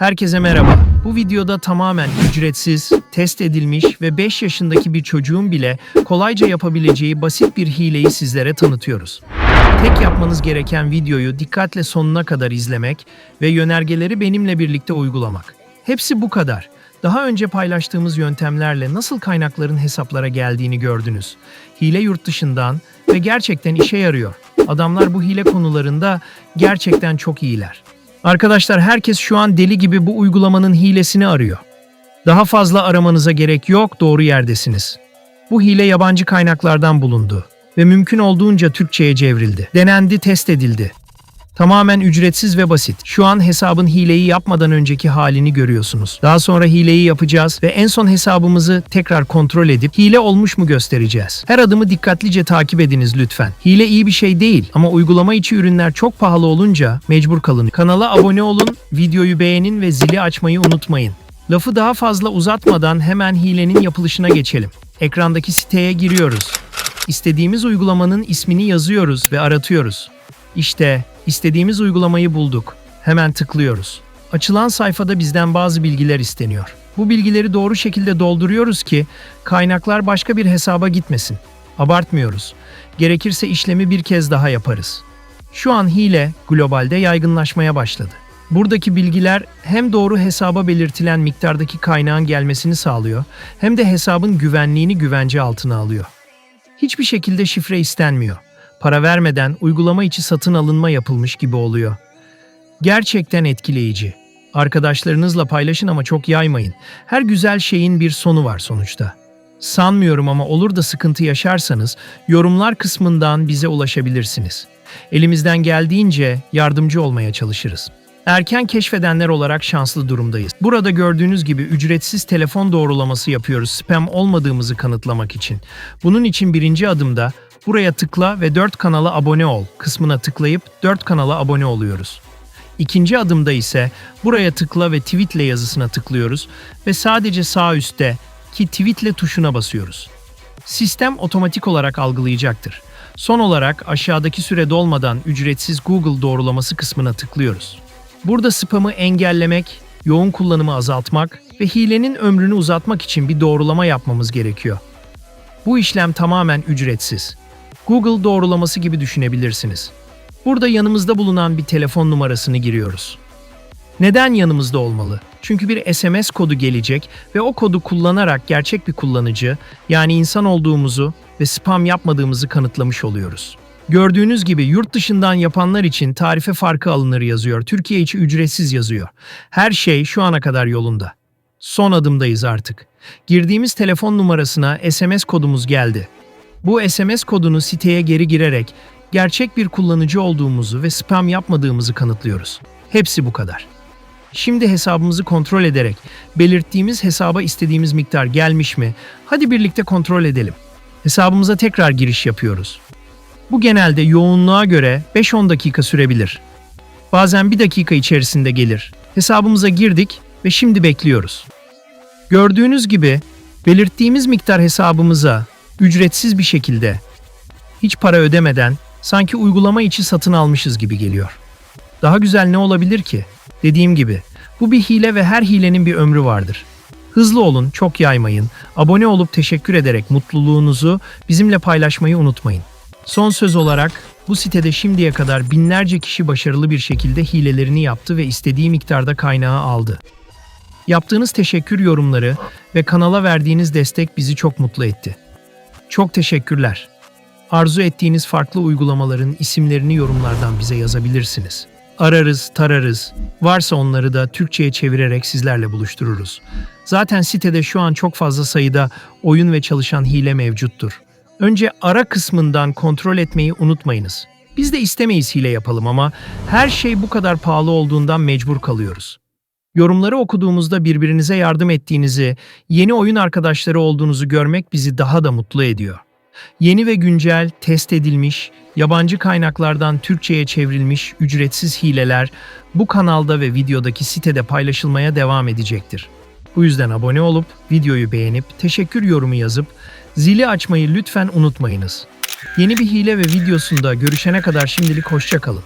Herkese merhaba. Bu videoda tamamen ücretsiz, test edilmiş ve 5 yaşındaki bir çocuğun bile kolayca yapabileceği basit bir hileyi sizlere tanıtıyoruz. Tek yapmanız gereken videoyu dikkatle sonuna kadar izlemek ve yönergeleri benimle birlikte uygulamak. Hepsi bu kadar. Daha önce paylaştığımız yöntemlerle nasıl kaynakların hesaplara geldiğini gördünüz. Hile yurt dışından ve gerçekten işe yarıyor. Adamlar bu hile konularında gerçekten çok iyiler. Arkadaşlar herkes şu an deli gibi bu uygulamanın hilesini arıyor. Daha fazla aramanıza gerek yok, doğru yerdesiniz. Bu hile yabancı kaynaklardan bulundu ve mümkün olduğunca Türkçe'ye çevrildi. Denendi, test edildi. Tamamen ücretsiz ve basit. Şu an hesabın hileyi yapmadan önceki halini görüyorsunuz. Daha sonra hileyi yapacağız ve en son hesabımızı tekrar kontrol edip hile olmuş mu göstereceğiz. Her adımı dikkatlice takip ediniz lütfen. Hile iyi bir şey değil ama uygulama içi ürünler çok pahalı olunca mecbur kalın. Kanala abone olun, videoyu beğenin ve zili açmayı unutmayın. Lafı daha fazla uzatmadan hemen hilenin yapılışına geçelim. Ekrandaki siteye giriyoruz. İstediğimiz uygulamanın ismini yazıyoruz ve aratıyoruz. İşte istediğimiz uygulamayı bulduk. Hemen tıklıyoruz. Açılan sayfada bizden bazı bilgiler isteniyor. Bu bilgileri doğru şekilde dolduruyoruz ki kaynaklar başka bir hesaba gitmesin. Abartmıyoruz. Gerekirse işlemi bir kez daha yaparız. Şu an hile globalde yaygınlaşmaya başladı. Buradaki bilgiler hem doğru hesaba belirtilen miktardaki kaynağın gelmesini sağlıyor, hem de hesabın güvenliğini güvence altına alıyor. Hiçbir şekilde şifre istenmiyor. Para vermeden uygulama içi satın alınma yapılmış gibi oluyor. Gerçekten etkileyici. Arkadaşlarınızla paylaşın ama çok yaymayın. Her güzel şeyin bir sonu var sonuçta. Sanmıyorum ama olur da sıkıntı yaşarsanız yorumlar kısmından bize ulaşabilirsiniz. Elimizden geldiğince yardımcı olmaya çalışırız. Erken keşfedenler olarak şanslı durumdayız. Burada gördüğünüz gibi ücretsiz telefon doğrulaması yapıyoruz spam olmadığımızı kanıtlamak için. Bunun için birinci adımda buraya tıkla ve 4 kanala abone ol kısmına tıklayıp 4 kanala abone oluyoruz. İkinci adımda ise buraya tıkla ve tweetle yazısına tıklıyoruz ve sadece sağ üstte ki tweetle tuşuna basıyoruz. Sistem otomatik olarak algılayacaktır. Son olarak aşağıdaki süre dolmadan ücretsiz Google doğrulaması kısmına tıklıyoruz. Burada spamı engellemek, yoğun kullanımı azaltmak ve hilenin ömrünü uzatmak için bir doğrulama yapmamız gerekiyor. Bu işlem tamamen ücretsiz. Google doğrulaması gibi düşünebilirsiniz. Burada yanımızda bulunan bir telefon numarasını giriyoruz. Neden yanımızda olmalı? Çünkü bir SMS kodu gelecek ve o kodu kullanarak gerçek bir kullanıcı, yani insan olduğumuzu ve spam yapmadığımızı kanıtlamış oluyoruz. Gördüğünüz gibi yurt dışından yapanlar için tarife farkı alınır yazıyor. Türkiye içi ücretsiz yazıyor. Her şey şu ana kadar yolunda. Son adımdayız artık. Girdiğimiz telefon numarasına SMS kodumuz geldi. Bu SMS kodunu siteye geri girerek gerçek bir kullanıcı olduğumuzu ve spam yapmadığımızı kanıtlıyoruz. Hepsi bu kadar. Şimdi hesabımızı kontrol ederek belirttiğimiz hesaba istediğimiz miktar gelmiş mi? Hadi birlikte kontrol edelim. Hesabımıza tekrar giriş yapıyoruz. Bu genelde yoğunluğa göre 5-10 dakika sürebilir. Bazen bir dakika içerisinde gelir. Hesabımıza girdik ve şimdi bekliyoruz. Gördüğünüz gibi belirttiğimiz miktar hesabımıza ücretsiz bir şekilde hiç para ödemeden sanki uygulama içi satın almışız gibi geliyor. Daha güzel ne olabilir ki? Dediğim gibi bu bir hile ve her hilenin bir ömrü vardır. Hızlı olun, çok yaymayın. Abone olup teşekkür ederek mutluluğunuzu bizimle paylaşmayı unutmayın. Son söz olarak bu sitede şimdiye kadar binlerce kişi başarılı bir şekilde hilelerini yaptı ve istediği miktarda kaynağı aldı. Yaptığınız teşekkür yorumları ve kanala verdiğiniz destek bizi çok mutlu etti. Çok teşekkürler. Arzu ettiğiniz farklı uygulamaların isimlerini yorumlardan bize yazabilirsiniz. Ararız, tararız. Varsa onları da Türkçe'ye çevirerek sizlerle buluştururuz. Zaten sitede şu an çok fazla sayıda oyun ve çalışan hile mevcuttur. Önce ara kısmından kontrol etmeyi unutmayınız. Biz de istemeyiz hile yapalım ama her şey bu kadar pahalı olduğundan mecbur kalıyoruz. Yorumları okuduğumuzda birbirinize yardım ettiğinizi, yeni oyun arkadaşları olduğunuzu görmek bizi daha da mutlu ediyor. Yeni ve güncel, test edilmiş, yabancı kaynaklardan Türkçe'ye çevrilmiş ücretsiz hileler bu kanalda ve videodaki sitede paylaşılmaya devam edecektir. Bu yüzden abone olup, videoyu beğenip, teşekkür yorumu yazıp, zili açmayı lütfen unutmayınız. Yeni bir hile ve videosunda görüşene kadar şimdilik hoşça kalın.